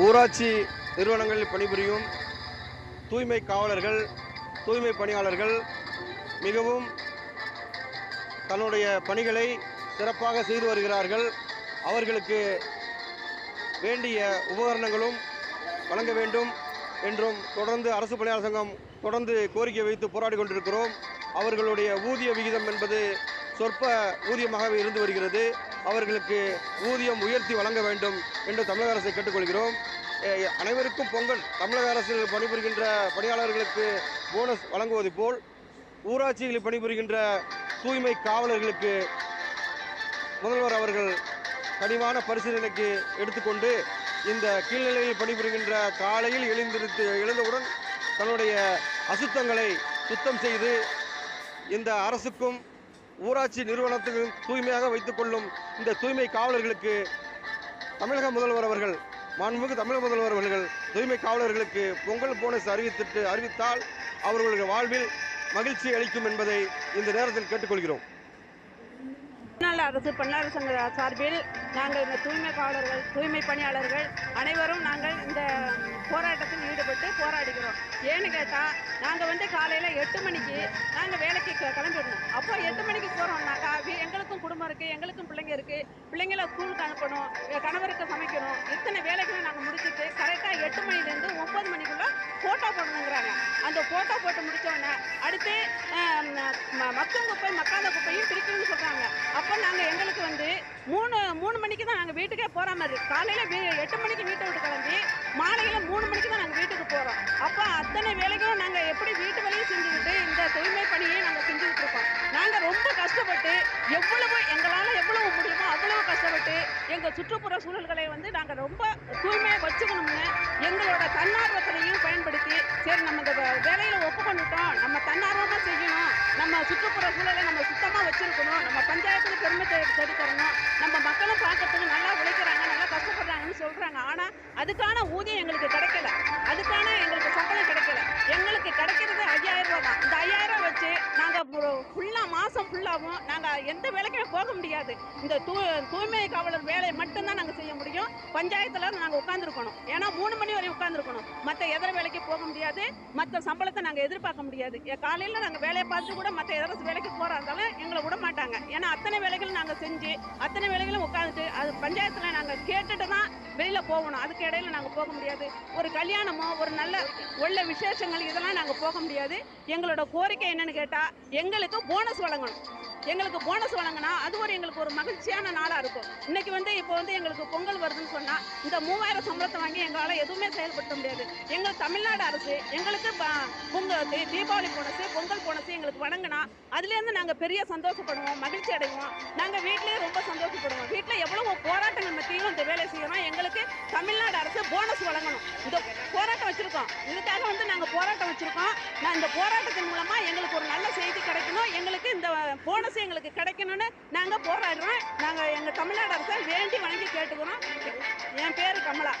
ஊராட்சி நிறுவனங்களில் பணிபுரியும் தூய்மை காவலர்கள் தூய்மை பணியாளர்கள் மிகவும் தன்னுடைய பணிகளை சிறப்பாக செய்து வருகிறார்கள். அவர்களுக்கு வேண்டிய உபகரணங்களும் வழங்க வேண்டும் என்றும் தொடர்ந்து அரசு பணியாளர் சங்கம் தொடர்ந்து கோரிக்கை வைத்து போராடி கொண்டிருக்கிறோம். அவர்களுடைய ஊதிய விகிதம் என்பது சொற்ப ஊதியமாகவே இருந்து வருகிறது. அவர்களுக்கு ஊதியம் உயர்த்தி வழங்க வேண்டும் என்று தமிழக அரசை கேட்டுக்கொள்கிறோம். அனைவருக்கும் பொங்கல். தமிழக அரசில் பணிபுரிகின்ற பணியாளர்களுக்கு போனஸ் வழங்குவது போல் ஊராட்சிகளில் பணிபுரிகின்ற தூய்மை காவலர்களுக்கு முதல்வர் அவர்கள் கனிவான பரிசீலனைக்கு எடுத்துக்கொண்டு இந்த கீழ்நிலையில் பணிபுரிகின்ற காலையில் எழுந்திருத்து எழுந்தவுடன் தன்னுடைய அசுத்தங்களை சுத்தம் செய்து இந்த அரசுக்கும் ஊராட்சி நிறுவனத்துக்கும் தூய்மையாக வைத்துக்கொள்ளும் இந்த தூய்மை காவலர்களுக்கு தமிழக முதல்வர் அவர்கள் மாண்புமிகு தமிழக முதல்வர் அவர்கள் தூய்மை காவலர்களுக்கு பொங்கல் போனஸ் அறிவித்துட்டு அறிவித்தால் அவர்களுடைய வாழ்வில் மகிழ்ச்சி அளிக்கும் என்பதை இந்த நேரத்தில் கேட்டுக்கொள்கிறோம். தமிழ்நாடு அரசு பணியாளர் சங்க சார்பில் நாங்கள் இந்த தூய்மை காவலர்கள் தூய்மை பணியாளர்கள் அனைவரும் நாங்கள் இந்த போராட்டத்தில் ஈடுபட்டு போராடுகிறோம். ஏன்னு கேட்டால் நாங்கள் வந்து காலையில் எட்டு மணிக்கு நாங்கள் வேலைக்கு கிளம்பிடணும். அப்போ எட்டு மணிக்கு போகிறோம்னாக்கா எங்களுக்கும் குடும்பம் இருக்குது எங்களுக்கும் இருக்கு. இருக்குது பிள்ளைங்கள ஸ்கூலுக்கு அனுப்பணும். கணவருக்கு சமைக்கணும். இத்தனை வேலைகளும் நாங்கள் முடிச்சுட்டு கரெக்டாக எட்டு மணிலேருந்து ஒம்பது மணிக்குள்ளே ஃபோட்டோ போடணுங்கிறாங்க. அந்த ஃபோட்டோ போட்டு முடித்தோடனே அடுத்து ம- மக்கும் குப்பை மக்காத குப்பையும் பிரிக்கணும்னு சொல்கிறாங்க அப்போ நாங்கள் எங்களுக்கு வந்து மூணு மூணு மணிக்கு தான் நாங்கள் வீட்டுக்கே போகிற மாதிரி காலையில் வீ எட்டு மணிக்கு வீட்டை விட்டு கிளம்பி மாலையில் மூணு மணிக்கு தான் நாங்கள் வீட்டுக்கு போகிறோம் அப்போ அத்தனை வேலைகளும் நாங்கள் எப்படி வீட்டு வேலையும் செஞ்சுக்கிட்டு இந்த தூய்மை பணியை நாங்கள் செஞ்சுக்கிட்டு இருக்கோம். கஷ்டப்பட்டு எவ்வளவு எங்களால் எவ்வளவு முடியுமோ அவ்வளவு கஷ்டப்பட்டு எங்கள் சுற்றுப்புற சூழல்களை வந்து நாங்கள் ரொம்ப தூய்மையாக வச்சுக்கணும்னு எங்களோட தன்னார்வத்திலையும் பயன்படுத்தி சரி நம்ம இந்த வேலையில் ஒப்புக்கொண்டுட்டோம். நம்ம தன்னார்வமாக செய்யணும். நம்ம சுற்றுப்புற சூழலை நம்ம சுத்தமாக வச்சுருக்கணும். நம்ம பஞ்சாயத்தில் பெருமை தேடி தரணும் நம்ம மக்களும் பார்க்கறதுக்கு நல்லா உழைக்கிறாங்க நல்லா கஷ்டப்படுறாங்கன்னு சொல்கிறாங்க ஆனால் அதுக்கான ஊதியம் எங்களுக்கு கிடைக்கல. அதுக்கான எங்களுக்கு சம்பளம் கிடைக்கல. எங்களுக்கு கிடைக்கிறது ஐயாயிரம் ரூபா தான். இந்த ஐயாயிரம் ரூபாய் வச்சு நாங்கள் ஃபுல்லா மாசம் ஃபுல்லாகவும் நாங்கள் எந்த வேலைக்குமே போக முடியாது. இந்த தூ தூய்மை காவலர் வேலையை மட்டும்தான் நாங்கள் செய்ய முடியும். பஞ்சாயத்தில் நாங்கள் உட்காந்துருக்கணும் ஏன்னா மூணு மணி வரை உட்காந்துருக்கணும் மற்ற எதிர வேலைக்கு போக முடியாது மற்ற சம்பளத்தை நாங்கள் எதிர்பார்க்க முடியாது. காலையில் நாங்கள் வேலையை பார்த்து கூட மற்ற எதிர வேலைக்கு போகிறா இருந்தாலும் எங்களை விட மாட்டாங்க. ஏன்னா அத்தனை வேலைகளும் நாங்கள் செஞ்சு அத்தனை வேலைகளும் உட்காந்துட்டு அது பஞ்சாயத்தில் நாங்கள் கேட்டுட்டு தான் வெளியில் போகணும். அதுக்கு இடையில நாங்கள் போக முடியாது. ஒரு கல்யாணமோ ஒரு நல்ல உள்ள விசேஷங்கள் இதெல்லாம் நாங்கள் போக முடியாது. எங்களோட கோரிக்கை என்னன்னு கேட்டால் எங்களுக்கு போனஸ் வழங்கணும். எங்களுக்கு போனஸ் வழங்கினா அது ஒரு எங்களுக்கு ஒரு மகிழ்ச்சியான நாளாக இருக்கும். இன்னைக்கு வந்து இப்போ வந்து எங்களுக்கு பொங்கல் வருதுன்னு சொன்னால் இந்த மூவாயிரம் சம்பளத்தை வாங்கி எங்களால் எதுவுமே செயல்படுத்த முடியாது. எங்கள் தமிழ்நாடு அரசு எங்களுக்கு பொங்கல் தீ- தீபாவளி போனஸ் பொங்கல் போனஸ் எங்களுக்கு வழங்கினா அதுலேருந்து நாங்கள் பெரிய சந்தோஷப்படுவோம் மகிழ்ச்சி அடைவோம். நாங்கள் வீட்டிலே சந்தோஷப்படுவோம். வீட்டில் எவ்வளவு போராட்டங்கள் மத்தியும் இந்த வேலை செய்கிறோம் எங்களுக்கு தமிழ்நாடு அரசு போனஸ் வழங்கணும். இந்த போராட்டம் வச்சுருக்கோம். இதுக்காக வந்து நாங்கள் போராட்டம் வச்சுருக்கோம். நான் இந்த போராட்டத்தின் மூலமாக எங்களுக்கு ஒரு நல்ல செய்தி கிடைக்கணும். எங்களுக்கு இந்த போனஸ் எங்களுக்கு கிடைக்கணும்னு நாங்கள் போராடுறோம். நாங்கள் எங்கள் தமிழ்நாடு அரசை வேண்டி வணங்கி கேட்டுக்கிறோம். என் பேர் கமலா.